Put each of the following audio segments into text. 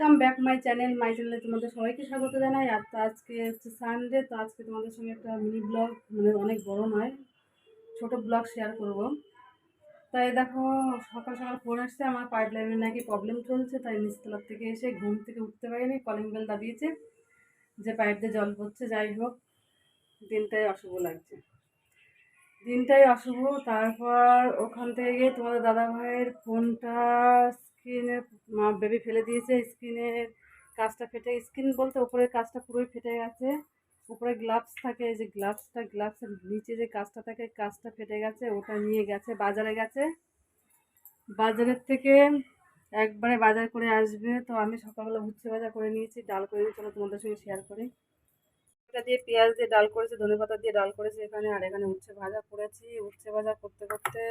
Welcome back my channel, my চ্যানেলে তোমাদের সবাইকে স্বাগত জানাই। আর তো আজকে হচ্ছে সানডে তো আজকে তোমাদের সঙ্গে একটা মিনি ব্লগ মানে অনেক বড় নয়, ছোট ব্লগ শেয়ার করব। তাই দেখো, সকাল সকাল ফোন আসছে, আমার পাইপ লাইনের নাকি প্রবলেম চলছে, তাই নিচতলার থেকে এসে ঘুম থেকে উঠতে পারিনি কলিং বেল দাবিয়েছে যে পাইপ দিয়ে জল পড়ছে যাই হোক, দিনটাই অশুভ লাগছে। দিনটাই অশুভ, তারপর ওখান থেকে তোমাদের দাদা ভাইয়ের ফোনটা স্ক্রিনে বেবি ফেলে দিয়েছে স্ক্রিনের কাজটা ফেটে, স্ক্রিন বলতে উপরের কাজটা পুরোই ফেটে গেছে। উপরে গ্লাভস থাকে যে গ্লাভসটা, গ্লাভসের নিচে যে কাজটা থাকে, কাজটা ফেটে গেছে, ওটা নিয়ে গেছে, বাজারে গেছে। বাজারের থেকে একবারে বাজার করে আসবে, তো আমি সকালবেলা উচ্ছে ভাজা করে নিয়েছি, ডাল করে নিয়ে চলো তোমাদের সঙ্গে শেয়ার করি। এটা দিয়ে পেঁয়াজ দিয়ে ডাল করেছে ধনে পাতা দিয়ে ডাল করেছে, এখানে আর এখানে উচ্ছে ভাজা করেছি। উচ্ছে ভাজা করতে করতে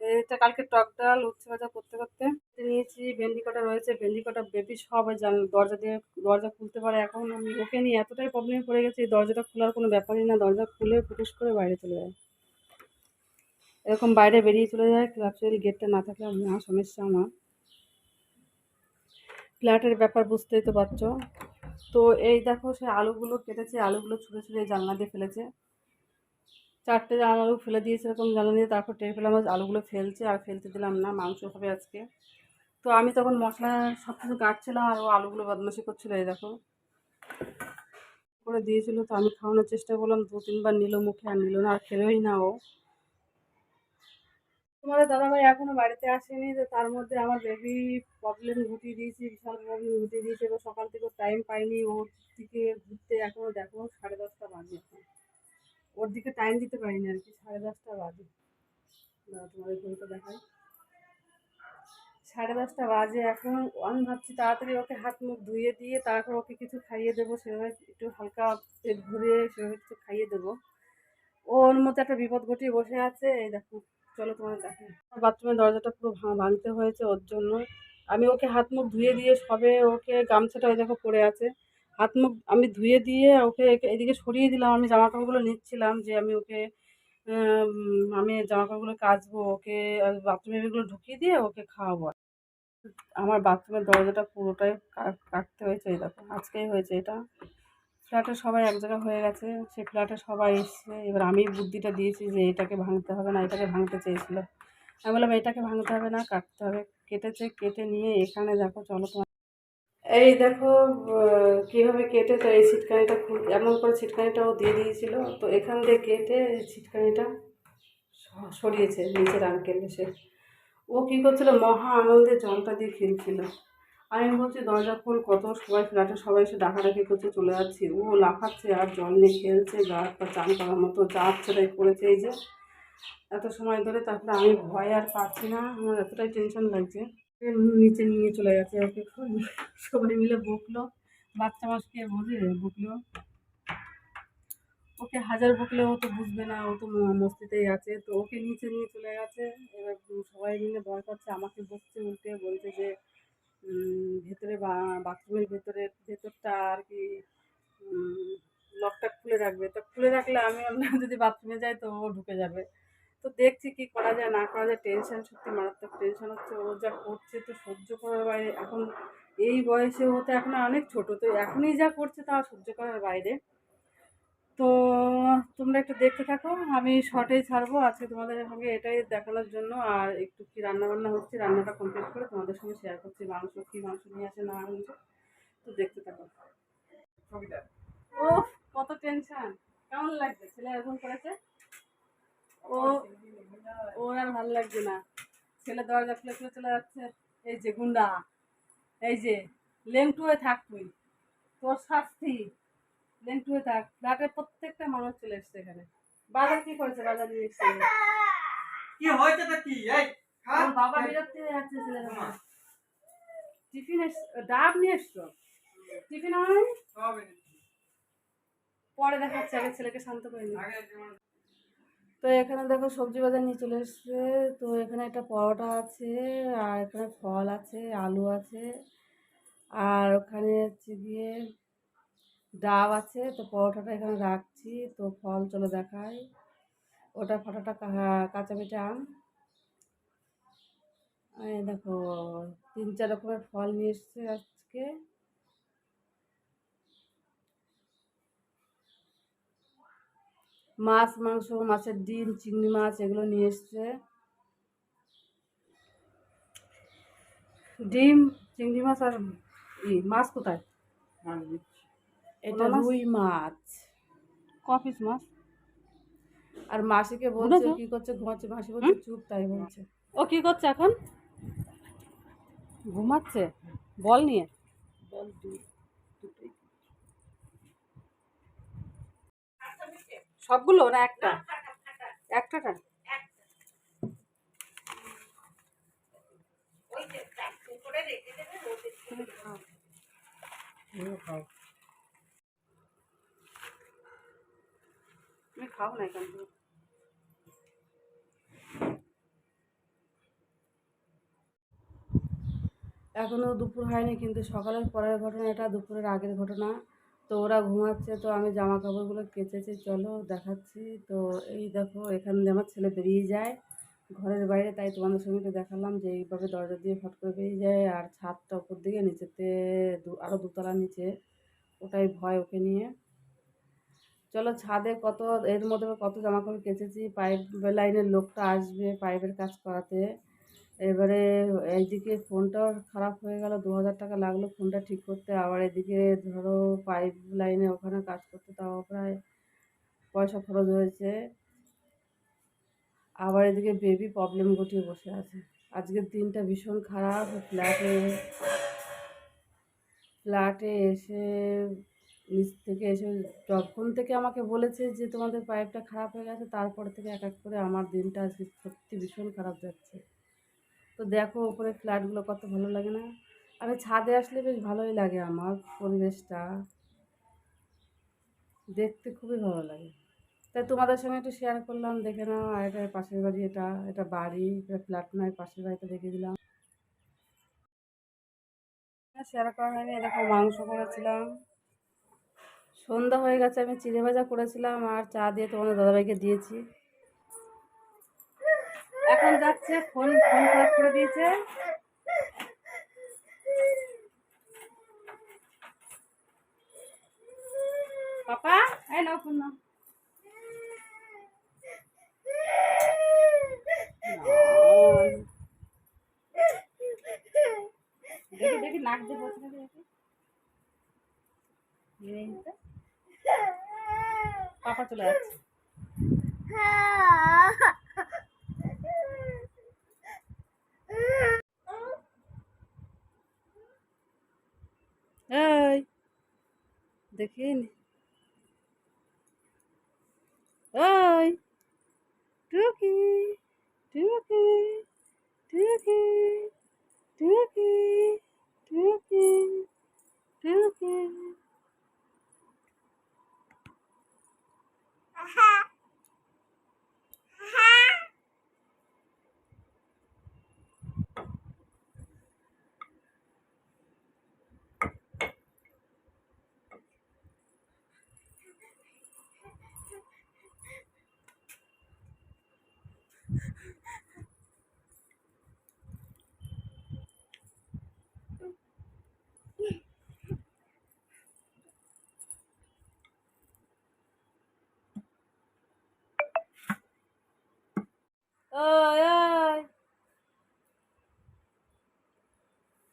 এটা কালকে টক ডাল, উচ্ছে ভাজা করতে করতে নিয়েছি, ভেন্ডি কটা রয়েছে, ভেন্ডি কটা বেবি সব জান দরজা দিয়ে দরজা খুলতে পারে। এখন আমি ওকে নিয়ে এতটাই প্রবলেমে পড়ে গেছি, এই দরজাটা খোলার কোনো ব্যাপারই না। দরজা খুলে ফুটুস করে বাইরে চলে যায়। এরকম বাইরে বেরিয়ে চলে যায় ক্লাবসের গেটটা না থাকলে মহা সমস্যা আমার। ফ্ল্যাটের ব্যাপার বুঝতেই তো পারছ। তো এই দেখো, সে আলুগুলো কেটেছে, আলুগুলো ছুঁড়ে ছুঁড়ে জানলা দিয়ে ফেলেছে। চারটে আলু ফেলে দিয়েছে, এরকম জানলা দিয়ে তারপর টের পেলাম আলুগুলো ফেলছে আর ফেলতে দিলাম না, মাংস হবে আজকে। তো আমি তখন মশলা সব কিছু কাটছিলাম আর ও আলুগুলো বদমাশি করছিল, এই দেখো। করে দিয়েছিল, তো আমি খাওয়ানোর চেষ্টা করলাম, দু তিনবার নিল মুখে আর নিল না, আর খেলোই না ও। তোমাদের দাদাভাই এখনও বাড়িতে আসেনি, তো তার মধ্যে আমার বেবি প্রবলেম ঘটিয়ে দিয়েছি, বিশাল প্রবলেম ঘটিয়ে দিয়েছে, এবার সকাল থেকে টাইম পাইনি, ওর দিকে ঘুরতে এখনও দেখো সাড়ে দশটা বাজে ওর দিকে টাইম দিতে পারিনি আর কি, সাড়ে দশটা বাজে। তোমাদের ঘড়িটা দেখাই। সাড়ে দশটা বাজে, এখন আমি ভাবছি তাড়াতাড়ি ওকে হাত মুখ ধুয়ে দিয়ে তারপর ওকে কিছু খাইয়ে দেবো, সেভাবে একটু হালকা পেট ভরে সেভাবে কিছু খাইয়ে দেবো। ওর মধ্যে একটা বিপদ ঘটিয়ে বসে আছে, এই দেখো, চলো তোমার দেখো বাথরুমের দরজাটা পুরো ভাঙতে হয়েছে ওর জন্য। আমি ওকে হাত মুখ ধুয়ে দিয়ে সবে ওকে গামছাটা ওই দেখো পড়ে আছে। হাত মুখ আমি ধুয়ে দিয়ে ওকে এদিকে সরিয়ে দিলাম। আমি জামা কাপড়গুলো নিচ্ছিলাম যে আমি ওকে আমি জামা কাপড়গুলো কাচবো, ওকে বাথরুমে এগুলো ঢুকিয়ে দিয়ে ওকে খাওয়াবো। আমার বাথরুমের দরজাটা পুরোটাই কাটতে হয়েছে এই দেখো, আজকেই হয়েছে এটা। ফ্ল্যাটে সবাই এক জায়গায় হয়ে গেছে সেই ফ্ল্যাটে সবাই এসছে। এবার আমি বুদ্ধিটা দিয়েছি যে এটাকে ভাঙতে হবে না, এটাকে ভাঙতে চেয়েছিল। আমি বললাম, এটাকে ভাঙতে হবে না, কাটতে হবে। কেটেছে, কেটে নিয়ে এখানে দেখো, চলো তোমার এই দেখো কীভাবে কেটে তো এই ছিটকানিটা খুব, এমন করে ছিটকানিটাও দিয়ে দিয়েছিল। তো এখান দিয়ে কেটে ছিটকানিটা সরিয়েছে নিচের আঙ্কেল এসে। ও কী করছিল? মহা আনন্দে জলটা দিয়ে খেলছিল। আমি বলছি, দরজা খোল, কত সবাই ফ্ল্যাটে সবাই এসে ডাকাডাকি করছে, চলে যাচ্ছি। ও লাফাচ্ছে আর জল নিয়ে খেলছে, গা পা চান করার মতো যাচ্ছে তাই করেছে এই যে। এত সময় ধরে তারপরে আমি ভয় আর পাচ্ছি না, আমার এতটাই টেনশন লাগছে। নিচে নিয়ে চলে গেছে, ওকে সবাই মিলে বকলো। বাচ্চা মাসকে বোঝে বকলো। ওকে হাজার বকলে ও তো বুঝবে না, ও তো মস্তিতেই আছে। তো ওকে নিচে নিয়ে চলে গেছে। এবার সবাই মিলে ভয় পাচ্ছে, আমাকে বকছে, উল্টে বলছে যে ভেতরে বাথরুমের ভেতরে, ভেতরটা আর কি লকটা খুলে রাখবে। তো খুলে রাখলে আমি যদি বাথরুমে যাই তো ও ঢুকে যাবে। তো দেখছি কি করা যায় না করা যায় টেনশন সত্যি মারাত্মক টেনশন হচ্ছে। ও যা করছে তো সহ্য করার বাইরে এখন এই বয়সে ও তো এখন অনেক ছোট তো এখনই যা করছে তা সহ্য করার বাইরে। তো তোমরা একটু দেখতে থাকো আমি শর্টেই ছাড়বো আজকে তোমাদের সঙ্গে এটাই দেখানোর জন্য। আর একটু কি রান্না বান্না হচ্ছে রান্নাটা কমপ্লিট করে তোমাদের সঙ্গে শেয়ার করছি মাংস কি মাংস নিয়ে আসে না আনছে তো দেখতে থাকো। ও কত টেনশন কেমন লাগছে? ছেলে এরকম করেছে? ও ওর আর ভালো লাগছে না। ছেলে দরজা খুলে খুলে চলে যাচ্ছে। এই যে গুন্ডা এই যে লেংটু হয়ে থাক তুই। তোর শাস্তি। লেংটু হয়ে থাক। ফ্ল্যাটের প্রত্যেকটা মানুষ চলে এসছে এখানে। বাজার কি করেছে? বাজার নিয়ে এসছে। কি হয়েছে তো কি? এই বাবা বিরক্তি হয়ে যাচ্ছে উপর। টিফিন ডাব নিয়ে এসছো? টিফিন আমার পরে দেখাচ্ছে আগে ছেলেকে শান্ত করে তো এখানে দেখো সবজি বাজার নিয়ে চলে এসছে। তো এখানে একটা পরোটা আছে, আর এখানে ফল আছে, আলু আছে, আর ওখানে হচ্ছে গিয়ে ডাব আছে। তো পরোটাটা এখানে রাখছি। তো ফল চলো দেখাই। ওটা ফটোটা কাঁচা পিঠে আম। দেখো, তিন চার রকমের ফল নিয়ে এসছে আজকে। মাছ মাংস মাছের ডিম চিংড়ি মাছ এগুলো নিয়ে এসছে। ডিম চিংড়ি মাছ আর ই মাছ কোথায়? এটা রুই মাছ। ক পিস মাছ? আর মাসিকে বলছে? কি করছে? ঘুমাচ্ছে? মাসি বলছে চুপ তাই বলছে। ও কি করছে এখন? ঘুমাচ্ছে? বল নিয়ে। বল সবগুলো না একটা? একটাটা খাও না এখনও দুপুর হয়নি, কিন্তু সকালের পরের ঘটনা এটা দুপুরের আগের ঘটনা। তো ওরা ঘুমাচ্ছে, তো আমি জামা কাপড়গুলো কেচেছি, চলো দেখাচ্ছি। তো এই দেখো, এখান দিয়ে আমার ছেলে বেরিয়ে যায় ঘরের বাইরে, তাই তোমাদের সঙ্গে দেখালাম যে এইভাবে দরজা দিয়ে ফট করে বেরিয়ে যায় আর ছাদটা উপর দিকে, নিচেতে আরও দুতলা নিচে। ওটাই ভয় ওকে নিয়ে। চলো ছাদে কত, এর মধ্যে কত জামা কাপড় কেচেছি, পাইপ লাইনের লোকটা আসবে পাইপের কাজ করাতে। এবারে এইদিকে ফোনটাও খারাপ হয়ে গেল, দু হাজার টাকা লাগল ফোনটা ঠিক করতে। আবার এদিকে ধরো পাইপ লাইনে ওখানে কাজ করতে, তাও প্রায় পয়সা খরচ হয়েছে। আবার এদিকে বেবি প্রবলেম ঘটিয়ে বসে আছে। আজকের দিনটা ভীষণ খারাপ। ফ্ল্যাটে ফ্ল্যাটে এসে, নিচ থেকে এসে যখন থেকে আমাকে বলেছে যে তোমাদের পাইপটা খারাপ হয়ে গেছে, তারপর থেকে এক এক করে আমার দিনটা আজকে সত্যি ভীষণ খারাপ যাচ্ছে। তো দেখো ওপরে ফ্ল্যাটগুলো কত ভালো লাগে না। আমি ছাদে আসলে বেশ ভালোই লাগে আমার পরিবেশটা। দেখতে খুবই ভালো লাগে। তাই তোমাদের সঙ্গে একটু শেয়ার করলাম, দেখে নাও, আর এটা পাশের বাড়ি, এটা এটা বাড়ি, এটা ফ্ল্যাট নয় পাশের বাড়িতে দেখে দিলাম। শেয়ার করা হয়নি, দেখো মাংস করেছিলাম। সন্ধ্যা হয়ে গেছে, আমি চিড়ে ভাজা করেছিলাম, আর চা দিয়ে তোমাদের দাদাভাইকে দিয়েছি। এখন যাচ্ছে ফোন ফোন খারাপ করে দিয়েছে। পাপা দেখি পাপা চলে যাচ্ছে। এই দেখি নি। ওই টুকি টুকি টুকি টুকি টুকি টুকি ওই ওই গান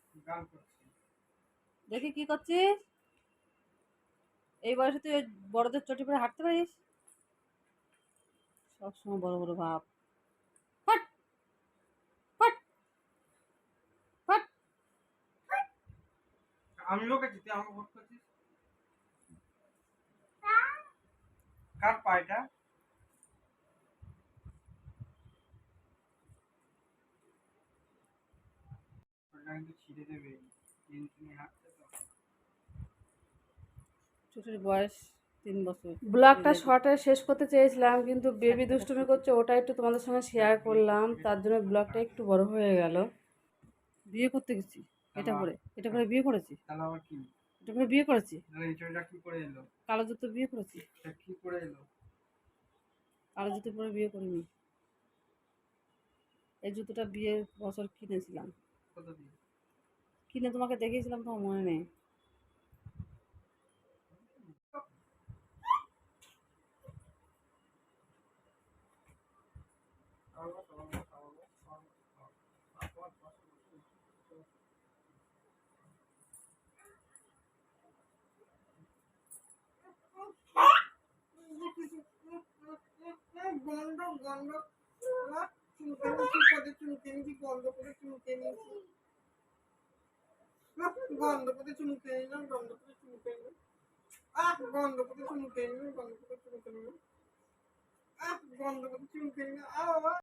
করছি দেখি কি করছিস এই বয়সে তুই বড়দের চটি পরে হাঁটতে পারিস? সবসময় বড় বড় ভাব। হাট! হাট! আমি লোকেছি তুই আমাকে করছিস? কার পায়টা ওটা কিন্তু ছিঁড়ে দেবে তিন তিনি হাঁটছে তো ছোটোর বয়স তিন বছর। ব্লগটা শর্টে শেষ করতে চেয়েছিলাম কিন্তু বেবি দুষ্টুমি করছে ওটা একটু তোমাদের সঙ্গে শেয়ার করলাম তার জন্য ব্লগটা একটু বড় হয়ে গেল। বিয়ে করতে গেছি এটা করে এটা করে বিয়ে করেছি। এটা করে বিয়ে করেছি। কালো জুতো বিয়ে করেছি। কালো জুতো পরে বিয়ে করিনি। এই জুতোটা বিয়ের বছর কিনেছিলাম। কত দিন কিনে তোমাকে দেখিয়েছিলাম তোমার মনে নেই গন্ধ গন্ধ চুলকানি চুলকাতে চুলকে নিয়েছি গন্ধ করে চুলকে নিয়েছি গন্ধ করে চুলকে নিলাম গন্ধ করে চুলকে নিলাম আহ গন্ধ করে চুলকে নিলাম গন্ধ চুলকে নিলাম আহ গন্ধ নিলাম